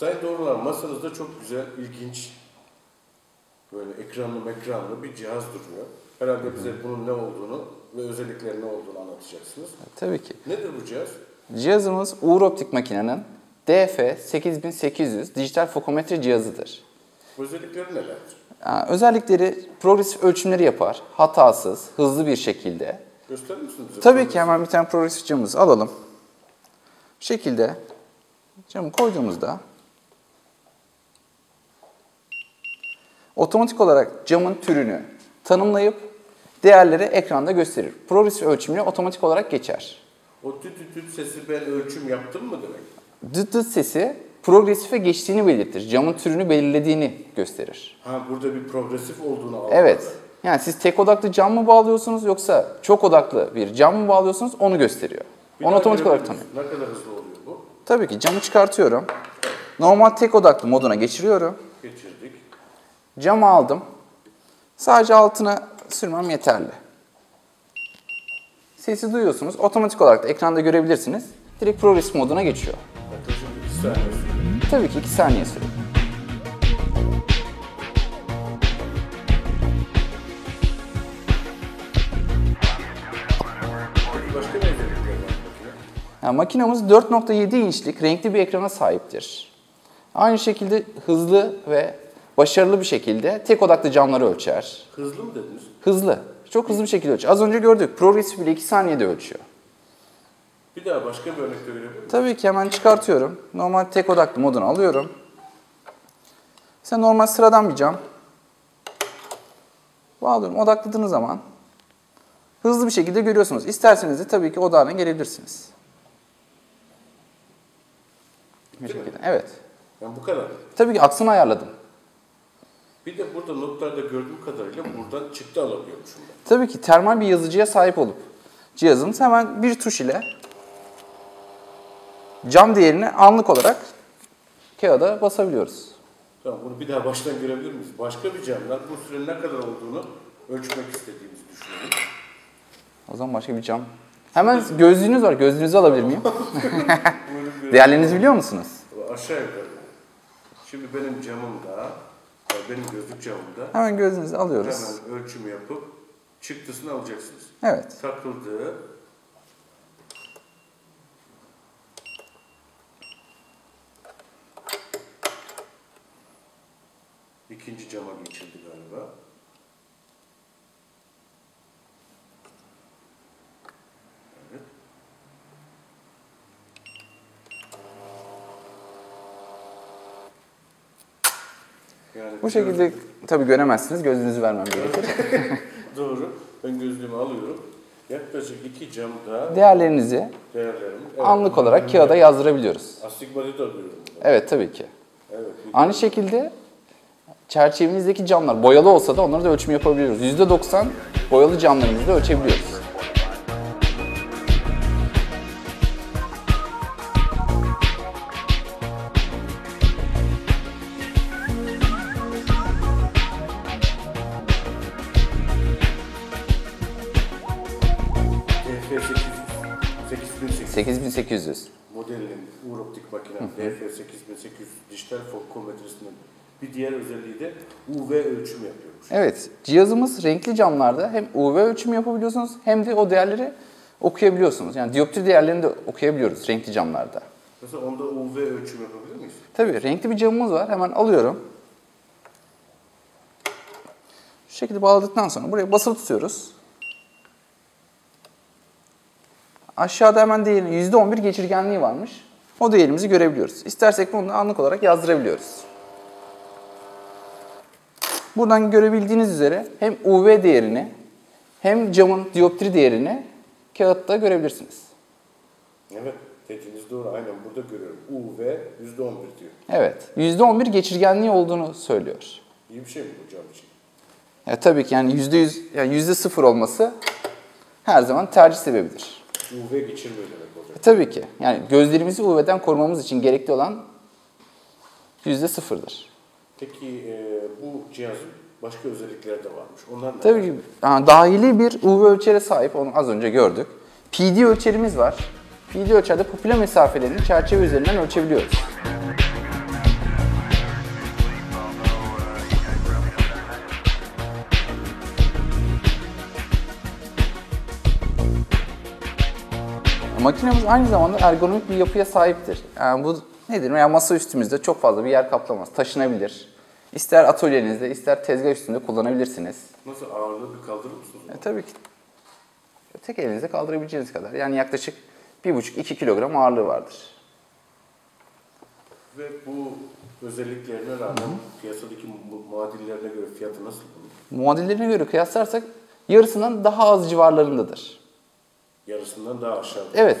Sayın Doğrular masanızda çok güzel, ilginç, böyle ekranlı ekranlı bir cihaz duruyor. Herhalde bize bunun ne olduğunu ve özellikleri ne olduğunu anlatacaksınız. Tabii ki. Nedir bu cihaz? Cihazımız Uğur Optik makinenin DF8800 dijital fokometre cihazıdır. Özellikleri? Yani özellikleri progresif ölçümleri yapar, hatasız, hızlı bir şekilde. Gösterir misiniz bize? Tabii ki hemen bir tane progresif camımızı alalım. Bu şekilde camı koyduğumuzda otomatik olarak camın türünü tanımlayıp değerleri ekranda gösterir. Progresif ölçümle otomatik olarak geçer. O tüt tüt tüt sesi ben ölçüm yaptım mı demek? Dıt dıt sesi progresife geçtiğini belirtir. Camın türünü belirlediğini gösterir. Ha burada bir progresif olduğunu algıladı. Evet. Yani siz tek odaklı cam mı bağlıyorsunuz yoksa çok odaklı bir cam mı bağlıyorsunuz onu gösteriyor. Bir Onu otomatik olarak tanıyor. Ne kadar hızlı oluyor bu? Tabii ki camı çıkartıyorum. Normal tek odaklı moduna geçiriyorum. Geçirdik. Camı aldım. Sadece altına sürmem yeterli. Sesi duyuyorsunuz. Otomatik olarak da ekranda görebilirsiniz. Direkt progresif moduna geçiyor. Yaklaşık 2 saniye sürüyor. Tabii ki 2 saniye sürüyor. Yani makinamız 4.7 inçlik renkli bir ekrana sahiptir. Aynı şekilde hızlı ve başarılı bir şekilde tek odaklı camları ölçer. Hızlı mı dediniz? Hızlı. Çok hızlı bir şekilde ölçüyor. Az önce gördük. Progresif bile 2 saniyede ölçüyor. Bir daha başka bir örnek de verebilir miyim? Tabii ki hemen çıkartıyorum. Normal tek odaklı modunu alıyorum. Sen normal sıradan bir cam. Bağlıyorum. Odakladığınız zaman hızlı bir şekilde görüyorsunuz. İsterseniz de tabii ki odağına gelebilirsiniz. Bir şekilde. Evet. Yani bu kadar. Tabii ki aksını ayarladım. Bir de burada notlarda gördüğüm kadarıyla buradan çıktı alabiliyormuşum ben. Tabii ki termal bir yazıcıya sahip olup cihazımız hemen bir tuş ile cam değerini anlık olarak kağıda basabiliyoruz. Tamam bunu bir daha baştan görebilir miyiz? Başka bir camdan bu sürenin ne kadar olduğunu ölçmek istediğimizi düşünelim. O zaman başka bir cam. Hemen gözlüğünüz var. Gözlüğünüzü alabilir miyim? Değerlerinizi biliyor musunuz? Aşağı yukarı. Şimdi benim camımda, e, benim gözlük camımda Hemen gözlüğünüzü alıyoruz. hemen ölçümü yapıp çıktısını alacaksınız. Evet. Takıldı. İkinci cama geçildi galiba. Yani Bu şekilde tabii göremezsiniz. Gözlüğünüzü vermem gerekir. Doğru. Ben gözlüğümü alıyorum. Yaklaşık iki camda Değerlerinizi değerlerim. anlık olarak kağıda yazdırabiliyoruz. Astigmatik alıyorum. bunu. Evet tabii ki. Evet. Aynı şekilde çerçevenizdeki camlar boyalı olsa da onları da ölçüm yapabiliyoruz. %90 boyalı camlarımızı da ölçebiliyoruz. 8800. modelinin Uğur Optik makine DF8800 dijital fotometresinin bir diğer özelliği de UV ölçüm yapıyormuş. Evet, cihazımız renkli camlarda hem UV ölçüm yapabiliyorsunuz hem de o değerleri okuyabiliyorsunuz. Yani dioptri değerlerini de okuyabiliyoruz renkli camlarda. Mesela onda UV ölçüm yapabilir miyiz? Tabii renkli bir camımız var. Hemen alıyorum. Şu şekilde bağladıktan sonra buraya basılı tutuyoruz. Aşağıda hemen değerinin %11 geçirgenliği varmış. O değerimizi görebiliyoruz. İstersek bunu da anlık olarak yazdırabiliyoruz. Buradan görebildiğiniz üzere hem UV değerini hem camın dioptri değerini kağıtta görebilirsiniz. Evet. Dediğiniz doğru. Aynen burada görüyorum. UV %11 diyor. Evet, %11 geçirgenliği olduğunu söylüyor. İyi bir şey mi bu cam için? Ya tabii ki yani yüzde yüz, yani yüzde sıfır olması her zaman tercih sebebidir. UV geçirmiyor demek olacak. E, tabii ki yani gözlerimizi UV'den korumamız için gerekli olan yüzde sıfırdır. Peki e, bu cihazın başka özellikleri de varmış. Onlar ne? Tabii ki yani dahili bir UV ölçere sahip, onu az önce gördük. PD ölçerimiz var. PD ölçerde pupila mesafelerini çerçeve üzerinden ölçebiliyoruz. Makinemiz aynı zamanda ergonomik bir yapıya sahiptir. Yani bu nedir? Yani masa üstümüzde çok fazla bir yer kaplamaz. Taşınabilir. İster atölyenizde, ister tezgah üstünde kullanabilirsiniz. Nasıl ağırlığı bir kaldırır mısınız? E, tabii ki. Tek elinizde kaldırabileceğiniz kadar. Yani yaklaşık 1,5-2 kilogram ağırlığı vardır. Ve bu özelliklerine rağmen piyasadaki mu- muadillerine göre fiyatı nasıl? Muadillerine göre kıyaslarsak yarısından daha az civarlarındadır. Yarısından daha aşağıda Evet.